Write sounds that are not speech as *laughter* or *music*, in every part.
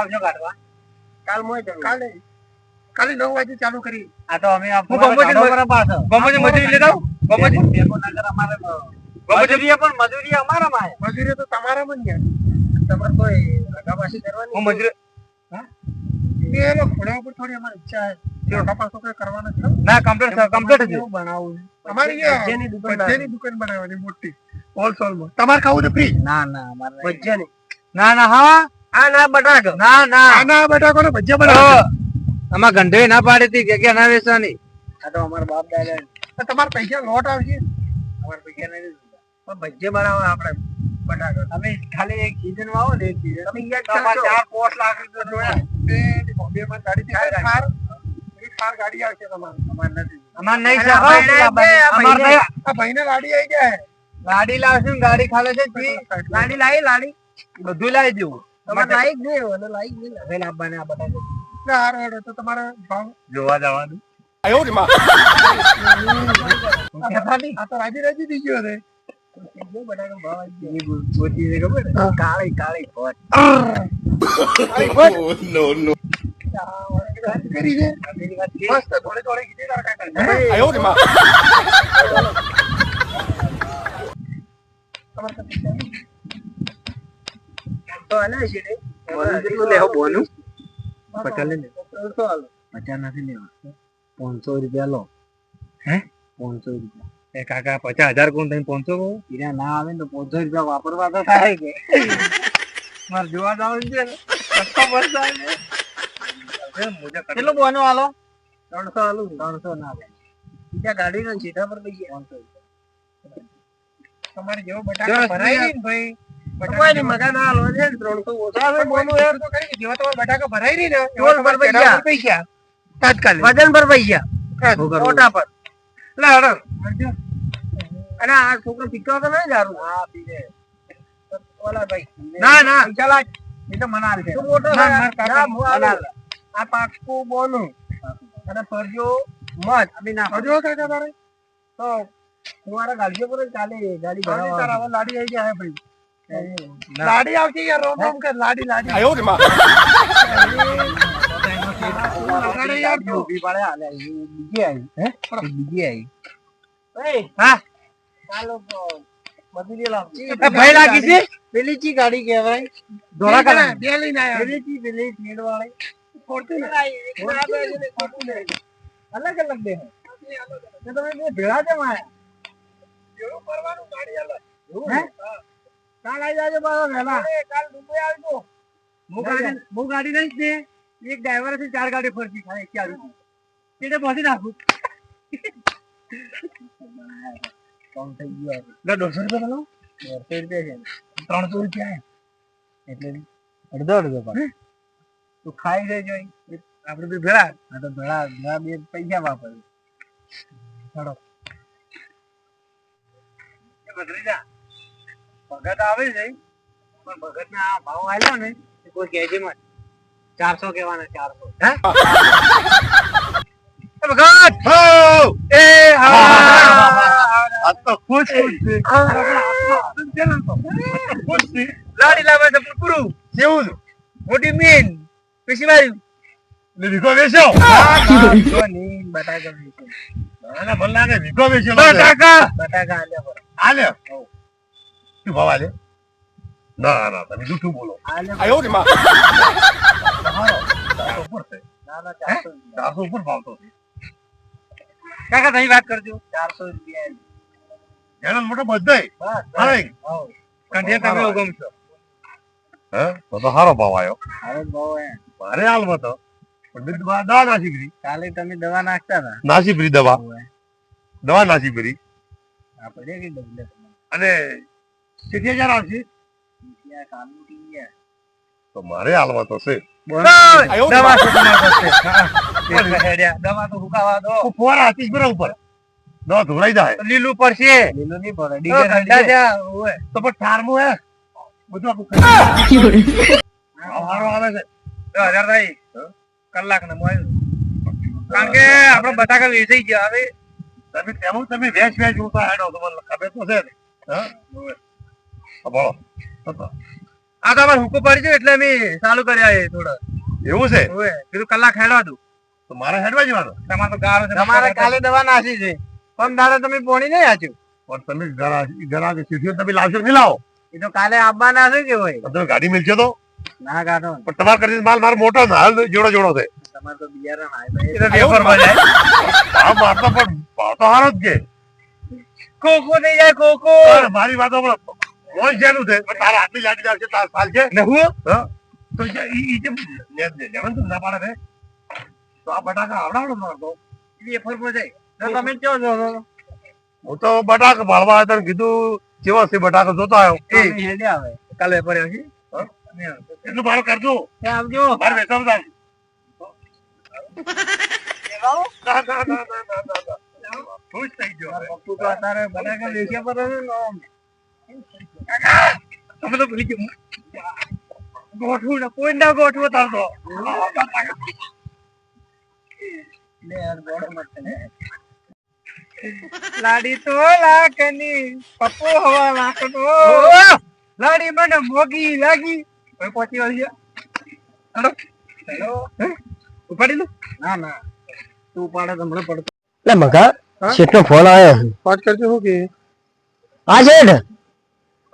આવજો કાઢવા. કાલ મોય કાલે કાલે નવ વાગે ચાલુ કરી. આ તો અમે. ગમોજી મજૂરી લેતા? ગમોજી? અમારે મજૂરી પણ મજૂરી અમારામાં. છે. મજૂરી તો તમારા માં ને તમારે કોઈ રગાબાસી કરવાની? હું મજૂરી એ એનો ઘોડા ઉપર થોડી અમારી ઈચ્છા છે. જો કઈ કરવાના છે ના કમ્પ્લીટ કમ્પ્લીટ છે. કેવું અમારી દુકાન ભજીયાની દુકાન બનાવવાની મોટી હોલસેલમાં. તમારે ખાવું તો ફ્રી ના ના અમારે ના ના હા. આ ના બટાકા ના ના. ના બટાકો ને ભજીયા બનાવો આમાં ગંઢે ના પાડી હતી કે કે ના વેચવાની. આ તો અમારા બાપ દાદા તો પૈસા લોટ આવશે. અમારા પૈસા નહીં પણ ભજીયા બનાવવા આપણે બટાકા. અમે ખાલી એક season માં ને એક season. તમે યાદ તો અમારે કરશો. ચાર પાંચ લાખ રૂપિયા જોયા. બે માં ગાડી થી કાર કાર ગાડી આવશે તમારે. અમારે નથી. અમાર નહીં છે ભાઈને અમાર નહીં. આ ભાઈને ગાડી આવી જાય. ગાડી લાવશું ગાડી ખાલે છે. લાડી લાવી લાડી. બધું લાવી દેવું. તમારે લાયક નહીં હોય ને નહીં હવે લાવવાના આ તો તમારે ભાવ? જોવા જવાનું. આ તો રાજી રાજી થઈ ગયો ને? કાળી કાળી ભોટ. *laughs* કરી દે પેલી વાત છે. મસ્ત થોડી થોડી કીધી તારે કાંઈ કાંઈ. તો આના છે ને બોનું કેટલું લેવો બોનું? પચાસ લે. પચાસ નથી લેવા પાંચસો રૂપિયા લો હે? પાંચસો રૂપિયા એ કાકા પચાસ હજાર કોણ તમે પહોંચો કહો હીરા ના આવે ને તો પાંચસો રૂપિયા વાપરવા તો થાય કે મારે જોવા જવાનું છે ને. મોજા કાઢી. કેટલું બોનું આલો ત્રણસો આલુ. ત્રણસો ના આવે બીજા ગાડીનો સીધા પર લઈ ગયા. તમારે જેવો બટાકા ભરાય ને ભાઈ કોઈ નહીં, મગા ના આલવા છે ઓછા આવે બોનું યાર. તો. કરી જેવા તમારે બટાકા ભરાય નહીં ને ટોલ પર પૈસા. પૈસા. તાત્કાલિક. વજન પર પૈસા મોટા પર. એટલે હડો. અને આ છોકરો પીતો તો નહીં દારૂ હા પીવે ઓલા ભાઈ. ના ના. પૈસા એ તો મનાલ છે. મોટો હું. આ પાકું બોનું. અને ફરજો મત. અભી ના હજુ કાકા તારે? તો તમારા ગાડીઓ પર ચાલે ગાડી તારા લાડી આવી જાય ભાઈ. લાડી આવતી યાર રોમ રોમ કર લાડી લાડી. લગાડે યાર તું. ઊભી પાડે આલે બીજી આવી. હે? બીજી આવી. એ, હા. ચાલો બદલી મજૂરી લાવ એ ભાઈ લાગી છે? પેલી ચી ગાડી કહેવાય? ધોળા બે કલર બે લઈને આયા પેલી ચી પેલી ફીડ વાળી ફોર્ચ્યુનર. અલગ અલગ દે તમે બે ભેળા કેમ આયા કરવાનું ગાડી અલગ. હે? કાલ આવી જાજો પાછો વહેલા કાલ દુબઈ આવજો. હું ગાડી હું ગાડી લઈશ ને એક ડ્રાઈવર છે ચાર ગાડી ફરતી ખાલી એક ચાલુ એટલે પહોંચી નાખું. કોમ થઈ ગયો લે દોઢસો રૂપિયા પેલો દોઢસો રૂપિયા છે. ત્રણસો રૂપિયા એટલે અડધો અડધો પણ તું ખાઈ જાય જોઈ આપણે બી ભેળા. આ તો ભેળા ભેળા બે પૈસા વાપર્યું એ ભત્રીજા. ભગત આવે છે. પણ ભગત ના ભાવ આવ્યો ને કોઈ કહેજે મત ચારસો કેવાના ચારસો. હે? ભગત! હો. એ આ તો ખુશ ખુશ છે. લાડી લાવે છે પૂરું. જેવું મોટી મીન. પછી મારી વિકો વેચ્યો બટાકા બટાકા. બટાકા આલ્યા શું ભાવ આલે ના ના તમે જૂઠું બોલો. પર. ચારસો ઉપર છે. ના ના ચારસો ઉપર ભાવ તો કાકા તમે વાત કરજો. ચારસો રૂપિયા. મોટો બધાય. બસ હાલે તમે હુકમ હે? તો તો સારો ભાવ આવ્યો હારો ભાવ હે. મારે હાલમાં તો. પણ દવા દવા નાસી પીરી કાલે તમે દવા નાખતા હતા. નાસી ફ્રી દવા. દવા નાસી ફ્રી. આ કે ડબલે અને કેટલી હજાર આવશે. તો મારે હાલવા તો છે. દવા તો. દવા તો હુકાવા દો. ફોરા હતી બરા ઉપર. દવા ધોરાઈ જાય. લીલું પડશે. લીલું નહીં પડે તો ઠંડા હશે. થયા. તો પણ ઠારમું હે. બધું આખું ભાવ આવે છે. દસ હજાર થાય. કલાક ને કારણ કે આપડે બટાકા વેચાઈ ગયા હવે. તમે તેમાં તમે વેચ વેચ ઉતા હેડો તો ખબર તો છે ને. હા. આ તમારે હુકો પડી ગયો એટલે અમે ચાલુ કર્યા એ થોડા. એવું છે? કીધું કલાક હેડવા દઉં. તો મારે હેડવા જવાનું તમારે તો ગારો તમારે કાલે દવા નાસી છે. પણ દાડે તમે પોણી નહીં આચ્યું પણ તમે ઘરા ઘરા કે સીધીઓ તમે લાવશો નહીં લાવો. એ તો કાલે આવવાના છે કે હોય તમે ગાડી મિલશે તો? ના કાઢો પણ તમારે કરી માલ મારો મોટો ને હાલ જોડો જોડો છે. તમારે તો બિયારણ આવે એ તો વેફરમાં જાય ભાવ મારતો પણ ભાવ તો હારો જ છે ખોખો નહીં જાય ખોખો. મારી વાતો પણ મોજ જેનું છે. તારા આટલી લાડી તાર સાલ છે ને હું? તો ઈ- લેવાનું તો ના પાડે તો આ બટાકા આવડાવડો મારતો જાય. તમે કેવો છો? હું તો બટાકા ભાળવા આવ્યો કીધું કેવો છે બટાકો જોતો આવ્યો. એ. આવે. કાલે આવશે એટલું મારું કરજો. આવજો. મારે વેચાવું થાય. ના, ના, ના, ના. ખુશ થઈ ગયો. તું તો અત્યારે બટાકા લેખ્યા પર છે ને આમ. તમે તો ભૂલી ગયો. ગોઠવું ને કોઈ ના ગોઠવો તાર તો. ને. લાડી તો લાકની પપ્પો હવા લાકડો લાડી મને મોગી લાગી. હવે પહોંચી વાળી હેલો? હેલો? ઉપાડી લો. ના ના. તું પાડે તો મને પડતો. એટલે મગા શેઠનો ફોન આવ્યો વાત કરજો શું કે? હા શેઠ.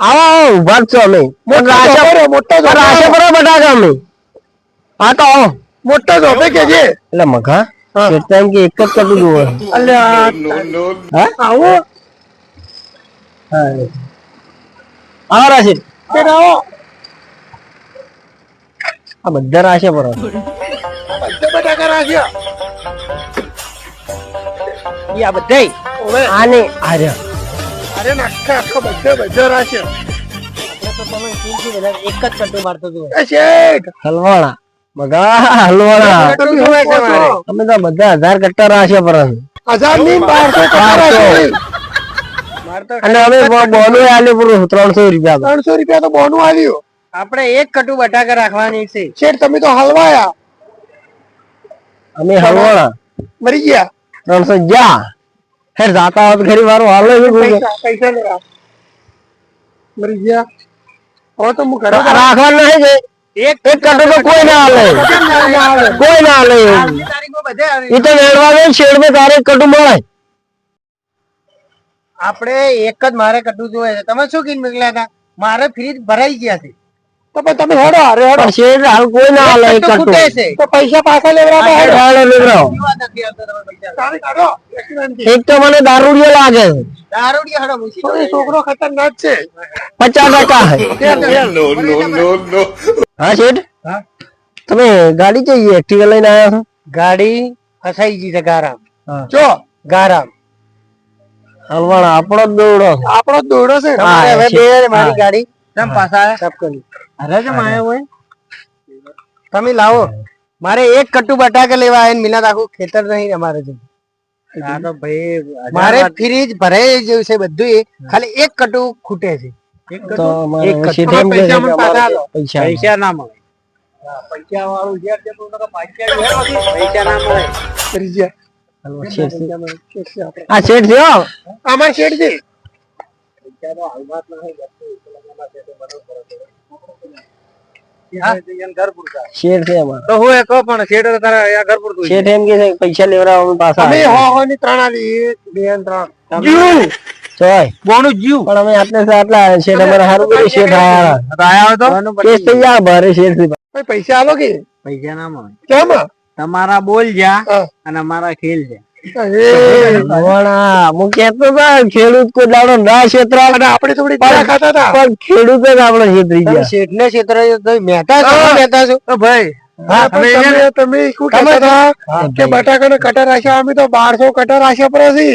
આવો આવો ઊભા જ છો અમે. મોટા. આશા કરો બટાકા અમે? હા તો આવો. મોટા જોબે કે છે એટલે મગા શેઠ કે એક જ કટું હા? આવો. હા. આવો આવો. આ બધા રાશે પર બધા બટાકા રાખ્યા આ બધા આને આર્યા. અરે નાખા આખા બધે બધા બધા એક જ કટું મારતો તું હલવાણા. મગા હલવાણા. તમે શું કહો છો? અમે તો બધા હજાર કટ્ટા રાશે પર હજારની બારસો ટકા બારસો. રાખ્યા. અને અમે બોનું આલ્યું પૂરું ત્રણસો રૂપિયા તો. ત્રણસો રૂપિયા તો બોનું આવ્યું આપણે એક કટુ બટાકા રાખવાની છે. શેઠ તમે તો હલવાયા. અમે હલવાણા. મરી ગયા. ત્રણસો જા હોત ઘરી વારો હાલે છે કોઈ. પૈસા પૈસા લેવા મરી ગયા. હવે તો હું ઘરે રાખવાનું નહીં કે એક એક કટો તો કોઈ ના હાલે. કોઈ ના આવી. એ તો વેડવા દે શેડ મે તારે કટુ કટું મળે. આપણે એક જ મારે કટુ જોઈએ છે. તમે શું કીન મોકલ્યા હતા મારે ફ્રીજ ભરાઈ ગયા છે. તો પણ તમે હેડો હારે હેડો. શેર હાલ કોઈ ના હાલે છે. તો પૈસા પાછા લેવડા હેડ. હેડો હાલે કાઢો. એક તો મને દારૂડિયો લાગે. દારૂડિયો હેડો છોકરો ખતરનાક છે. પચાસ ટકા ફેર, ફેર. હા શેઠ? તમે ગાડી જઈએ એક્ટિવા લઈને આવ્યા છો? ગાડી ફસાઈ ગઈ છે ગારામ. જો. ગારામ. હલવાણા આપણો જ દોડો આપણો જ દોડો છે. હવે બે મારી ગાડી. તમ પાછા સબ કરી. હોય. તમે લાવો. મારે એક કટ્ટુ બટાકા લેવા આવીને મિલાદ આખું ખેતર નહીં અમારે જો મારે ફ્રીજ ભરાઈ જેવું છે બધું ખાલી એક કટુ ખૂટે છે. કટુ. પૈસા મને ના મળે. પૈસા વાળું પૈસા ના મળે. આ શેઠ છે. આમાં શેઠ છે. શેઠ છે અમારે. તો હું એ કહું પણ શેઠ તારા ઘર પૂરતું શેઠ એમ કે છે પૈસા લેવડાવવા પાછા અમે હો હો ની ત્રણ આલી એક બે ત્રણ. જીવ. ચોય. બોનું જીવ! પણ અમે આટલે આટલા શેઠ અમારે સારું કર્યું શેઠ આયા આયા તો? કેસ થઈ જાય શેઠ પૈસા આલો કે? પૈસા ના મળે. કેમ? તમારા બોલ જા અને અમારા ખેલ જા ખેડૂત કોઈ દાડો ના છેતરાય. અને થોડી ખાતા હતા. પણ ખેડૂત જ આપણે છેતરી ગયા. શેઠ ને ક્ષેત્ર મહેતા છો મહેતા છો? ભાઈ તમે તમે શું કહેતા હતા કે બટાકાના કટર રાખ્યા અમે તો બારસો કટર રાખ્યા પર છે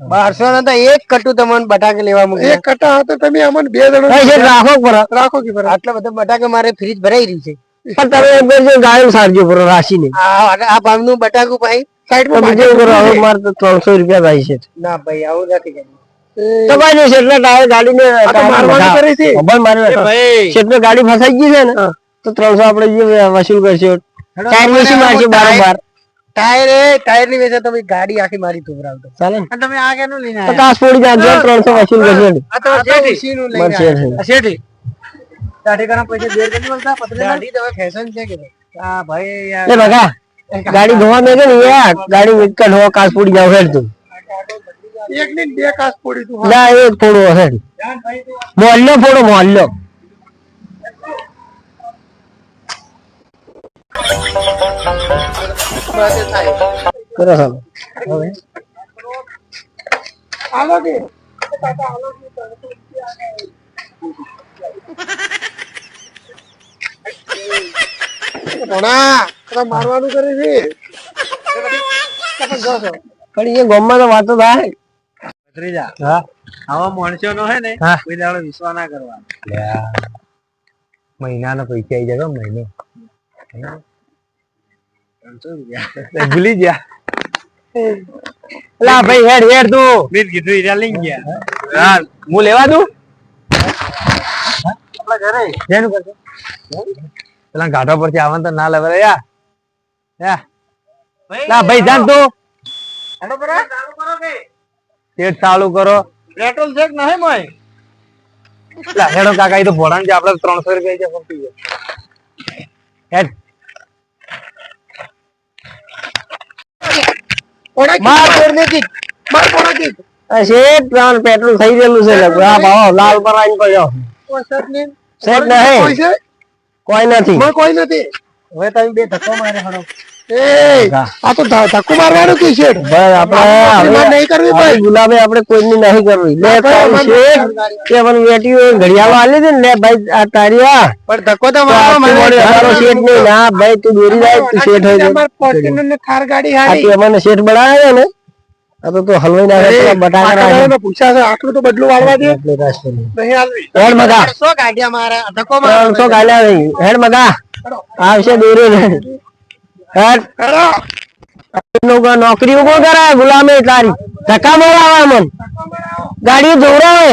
બારસો ના તો એક કટુ તમને બટાકે લેવા મૂકે એક કટા હતો તમે અમને બે જણા રાખો રાખો કે આટલા બધા બટાકા મારે ફ્રીજ ભરાઈ રહી છે. પણ તમે ગાયમ સારજો પૂરો રાશી ને આ આ ભાવનું બટાકું ભાઈ સાઈડમાં બીજું કરો હવે મારે તો ત્રણસો રૂપિયા થાય છે. ના ભાઈ આવું નથી કર્યું. તો ભાઈ જો શેઠને ટાયર ગાડીને આ તો ટાયર મારવાનું બધા- છે. ભાઈ. શેઠને ગાડી ફસાઈ ગઈ છે ને તો ત્રણસો આપણે જે વસૂલ કરશો. ટાયર વેચી મારશે બારોબાર. ટાયર એ ટાયરની વેચે તમે ગાડી આખી મારી ધોબરાવતો ચાલે ને? તમે આ કેનું લઈને કાસ ત્રણસો વસૂલ કરશો. શેઠી. દાઢી કરા પૈસા દેર કરી બોલતા પતલી દાઢી તો ફેશન છે કે હા ભાઈ યાર લે બગા ગાડી ધોવા મે કે ને યાર ગાડી વિકટ હો કાસ પડી જાવ હેડ તું. એક ની બે કાસ પડી તું ના એક ફોડો હેડ. મોલ્લો ફોડો મોલ્લો કરો સાલો આલો કે. ભણા મારવાનું કરે છે પણ એ ગામમાં તો વાતો થાય. ભત્રીજા હા. આવા માણસો નો હે. ને કોઈ દાડો વિશ્વાસ ના કરવાનો. મહિનાનો પૈસા આવી જાય મહિને. ભૂલી ગયા. લા ભાઈ હેડ હેડ તું. મેં કીધું લઈ ગયા. હા હું લેવા દઉં? ઘરે. જેનું કરશે પેલા ઘાટો પરથી આવવાનું તો ના લેવા યાર યા. લા ભાઈ જાન તું હેડો બરા ચાલુ કરો કે પેટ ચાલુ કરો. પેટ્રોલ છે નહીં મોય? લા હેડો કાકા એ તો ભોળાણ છે આપણે ત્રણસો રૂપિયા છે ફક્ત હેડ. કોણા માર માર માર કોણા કી આ ત્રણ પેટ્રોલ થઈ ગયેલું છે લગભગ. આ ભાવ લાલ પર આવીને પડ્યો. સેટ નહીં કોઈ નથી. કોઈ નથી. હવે તમે બે ધક્કો મારે હડો. એ આ તો ધક્કો મારવાનું કે છે? બસ આપણે નહીં કરવી ભાઈ. ગુલાબે આપણે કોઈની નહીં કરવી. શેઠ કે મને વેટી ઘડિયાળો આલી દે ને ભાઈ આ તારી આ પણ ધક્કો તો તો મારવા તું મને વળી શેઠ નહીં. ના ભાઈ તું દોરી જાય તું શેઠ હોય અમાર ફોર્ચ્યુનર ને થાર ગાડી આ તે મને શેઠ બનાવ્યો ને? આ તો તું હલવાઈ બટાકા. પૂછ્યા છે આટલું તો બદલું વાળવા દે. નહીં. નહીં હાલવી હેડ મગા. સો ગાડિયા મારે ધક્કો નહીં. હેડ મગા. આવશે દોરી ને હેડ. હેડો. નોકરી ઊભો કરાય ગુલામે તારી. ધક્કા મોડાવા મન. ગાડી જોવડાવે.